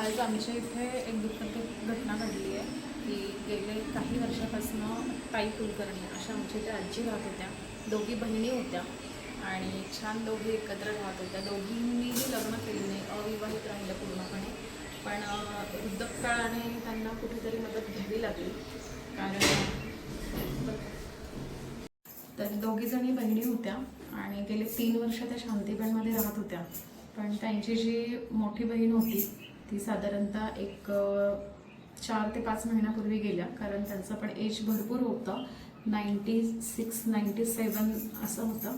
आज आमच्या इथे एक दुःखद घटना घडली आहे की गेले काही वर्षापासून ताई कुलकर्णी अशा आमच्या इथे आजी राहत होत्या. दोघी बहिणी होत्या आणि छान दोघी एकत्र राहत होत्या. दोघींनीही लग्न केले नाही अविवाहित राहिलं पूर्णपणे. पण वृद्धकाळाने त्यांना कुठेतरी मदत घ्यावी लागली. कारण तर दोघीजणी बहिणी होत्या आणि गेले तीन वर्ष त्या शांतीबनमध्ये राहत होत्या. पण त्यांची जी मोठी बहीण होती ती साधारणतः एक चार ते पाच महिन्यापूर्वी गेल्या. कारण त्यांचं पण एज भरपूर होतं. नाईन्टी सिक्स नाईन्टी सेवन असं होतं.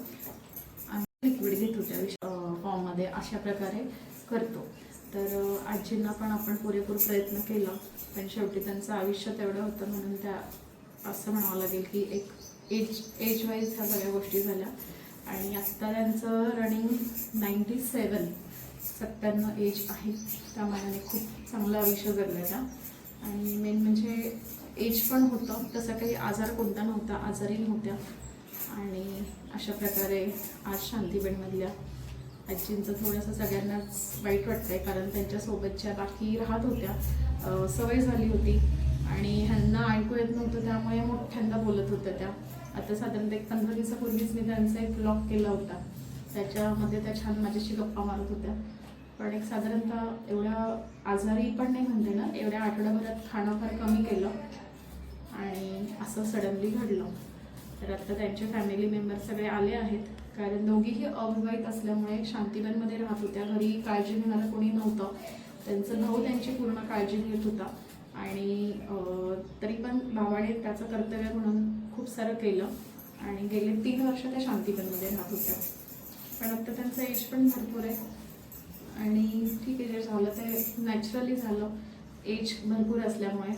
आणि लिक्विड घेत होत्या फॉर्ममध्ये अशा प्रकारे करतो. तर आजींना पण आपण पुरेपूर प्रयत्न केला. पण शेवटी त्यांचं आयुष्य तेवढं होतं म्हणून त्या असं म्हणावं लागेल की एक एज एज वाईज ह्या सगळ्या गोष्टी झाल्या. आणि आत्ता त्यांचं रनिंग नाईन्टी सेवन सत्त्याण्णव एज आहे त्या मानाने खूप चांगलं आयुष्य जगलं आणि मेन म्हणजे एज पण होतं तसा काही आजार कोणता नव्हता आजारी नव्हत्या. आणि अशा प्रकारे आज शांतीबेनमधल्या आजींचं थोडंसं सगळ्यांनाच वाईट वाटतं आहे कारण त्यांच्यासोबतच्या बाकी राहत होत्या. सवय झाली होती. आणि ह्यांना ऐकू येत नव्हतं त्यामुळे मोठ्यांदा बोलत होत्या त्या. आता साधारणतः एक पंधरा दिवसापूर्वीच मी त्यांचा एक ब्लॉग केला होता. त्याच्यामध्ये त्या छान माझ्याशी गप्पा मारत होत्या. पण एक साधारणतः एवढ्या आजारी पण नाही म्हणते ना एवढ्या आठवड्याभरात खाणं फार कमी केलं आणि असं सडनली घडलं. तर आता त्यांचे फॅमिली मेंबर सगळे आले आहेत. कारण दोघीही अविवाहित असल्यामुळे शांतीबनमध्ये राहत होत्या. घरी काळजी घेणारं कोणी नव्हतं. त्यांचं भाऊ त्यांची पूर्ण काळजी घेत होता. आणि तरी पण भावाने त्याचं कर्तव्य म्हणून खूप सारं केलं. आणि गेले तीन वर्ष त्या शांतीबनमध्ये राहत होत्या. पण आता त्यांचं एज पण भरपूर आहे. आणि ठीक आहे जे झालं ते नॅचरली झालं. एज भरपूर असल्यामुळे.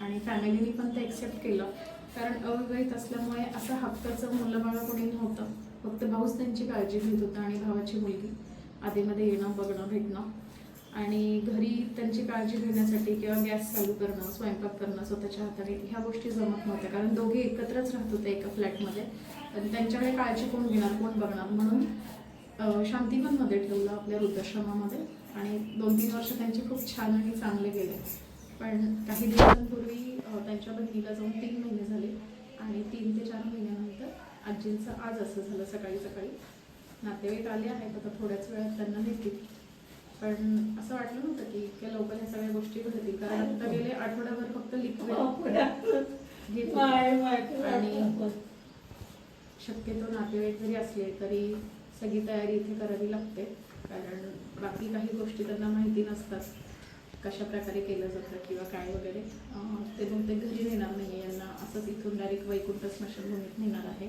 आणि फॅमिलीनी पण ते एक्सेप्ट केलं. कारण अविवाहित असल्यामुळे असं हक्काचं मुलं बाळा कोणी नव्हतं. फक्त भाऊच त्यांची काळजी घेत होता आणि भावाची मुलगी. आधीमध्ये येणं बघणं भेटणं. आणि घरी त्यांची काळजी घेण्यासाठी किंवा गॅस चालू करणं स्वयंपाक करणं स्वतःच्या हाताने ह्या गोष्टी जमत नव्हत्या. कारण दोघे एकत्रच राहत होते एका फ्लॅटमध्ये. आणि त्यांच्याकडे काळजी कोण घेणार कोण बघणार? म्हणून शांतीवनमध्ये ठेवलं आपल्या वृद्धाश्रमामध्ये. आणि दोन तीन वर्ष त्यांचे खूप छान आणि चांगले गेले. पण काही दिवसांपूर्वी त्यांच्या बहिणीला जाऊन तीन महिने झाले. आणि तीन ते चार महिन्यानंतर आजींचं आज असं झालं सकाळी सकाळी. नातेवाईक आले आहेत आता थोड्याच वेळात त्यांना भेटतील. पण असं वाटलं नव्हतं की इतक्या लवकर ह्या सगळ्या गोष्टी घडतील. कारण आता गेले आठवड्याभर फक्त लिक्विड. आणि शक्यतो नातेवाईक जरी असले तरी सगळी तयारी इथे करावी लागते. कारण बाकी काही गोष्टी त्यांना माहिती नसतात. कशा प्रकारे केलं जातं किंवा काय वगैरे. ते बहुतेक घरी नेणार नाही. यांना असंच इथून डायरेक्ट वैकुंठ स्मशानभूमीत नेणार आहे.